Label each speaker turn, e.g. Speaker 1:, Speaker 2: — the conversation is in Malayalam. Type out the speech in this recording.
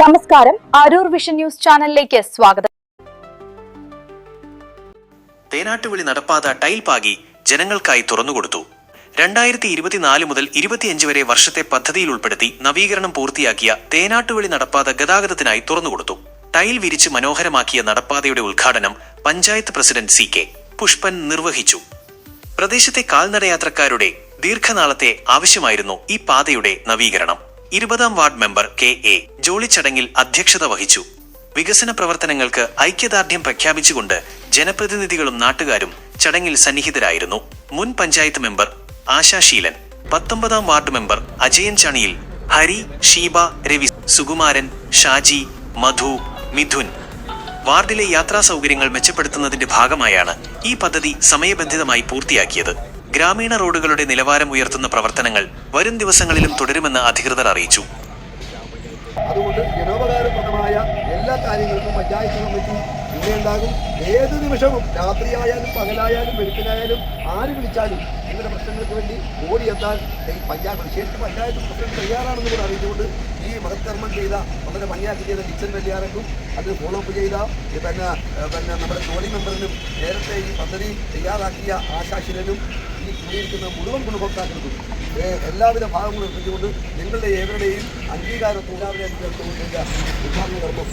Speaker 1: നമസ്കാരം. അരൂർ വിഷൻ ന്യൂസ് ചാനലിലേക്ക് സ്വാഗതം.
Speaker 2: തേനാട്ടുവിളി നടപ്പാത ടൈൽ പാകി ജനങ്ങൾക്കായി തുറന്നുകൊടുത്തു. രണ്ടായിരത്തി ഇരുപത്തിനാല് മുതൽ ഇരുപത്തിയഞ്ച് വരെ വർഷത്തെ പദ്ധതിയിൽ ഉൾപ്പെടുത്തി നവീകരണം പൂർത്തിയാക്കിയ തേനാട്ടുവിളി നടപ്പാത ഗതാഗതത്തിനായി തുറന്നുകൊടുത്തു. ടൈൽ വിരിച്ച് മനോഹരമാക്കിയ നടപ്പാതയുടെ ഉദ്ഘാടനം panchayat president C K Pushpan നിർവഹിച്ചു. പ്രദേശത്തെ കാൽനടയാത്രക്കാരുടെ ദീർഘനാളത്തെ ആവശ്യമായിരുന്നു ഈ പാതയുടെ നവീകരണം. ഇരുപതാം ward member K A Jolly ചടങ്ങിൽ അധ്യക്ഷത വഹിച്ചു. വികസന പ്രവർത്തനങ്ങൾക്ക് ഐക്യദാർഢ്യം പ്രഖ്യാപിച്ചുകൊണ്ട് ജനപ്രതിനിധികളും നാട്ടുകാരും ചടങ്ങിൽ സന്നിഹിതരായിരുന്നു. മുൻ പഞ്ചായത്ത് മെമ്പർ ആശാശീലൻ പത്തൊമ്പതാം വാർഡ് മെമ്പർ അജയൻ ചണിയിൽ ഹരി ഷീബ രവി സുകുമാരൻ ഷാജി മധു മിഥുൻ. വാർഡിലെ യാത്രാ സൗകര്യങ്ങൾ മെച്ചപ്പെടുത്തുന്നതിന്റെ ഭാഗമായാണ് ഈ പദ്ധതി സമയബന്ധിതമായി പൂർത്തിയാക്കിയത്. ഗ്രാമീണ റോഡുകളുടെ നിലവാരം ഉയർത്തുന്ന പ്രവർത്തനങ്ങൾ വരും ദിവസങ്ങളിലും തുടരുമെന്ന് അധികൃതർ അറിയിച്ചു.
Speaker 3: അതുകൊണ്ട് ജനോപകാരപ്രദമായ എല്ലാ കാര്യങ്ങൾക്കും പഞ്ചായത്ത് കമ്മിറ്റി ഉണ്ടാകും. ഏത് നിമിഷവും രാത്രിയായാലും പകലായാലും വെളുപ്പിനായാലും ആര് വിളിച്ചാലും നിങ്ങളുടെ പ്രശ്നങ്ങൾക്ക് വേണ്ടി ഓടിയെത്താൻ പഞ്ചായത്ത് വിശേഷിച്ച് പഞ്ചായത്ത് പ്രസിഡന്റ് തയ്യാറാണെന്ന് കൂടെ അറിയിച്ചുകൊണ്ട് ഈ മഹത്കർമ്മം ചെയ്ത വളരെ ഭംഗിയാക്കി ചെയ്ത കിച്ചൻ വെള്ളിയാറക്കും അത് ഫോളോ അപ്പ് ചെയ്ത പിന്നെ പിന്നെ നമ്മുടെ ജോലി മെമ്പറിനും നേരത്തെ ഈ പദ്ധതി തയ്യാറാക്കിയ ആശാശിരനും ഈ കൂടിയിരിക്കുന്ന മുഴുവൻ ഗുണഭോക്താക്കൾക്കും എല്ലാവിധ ഭാഗങ്ങളും എത്തിച്ചുകൊണ്ട് നിങ്ങളുടെ ഏവരുടെയും അംഗീകാരത്തോടെ ഉദ്ഘാടന കർമ്മം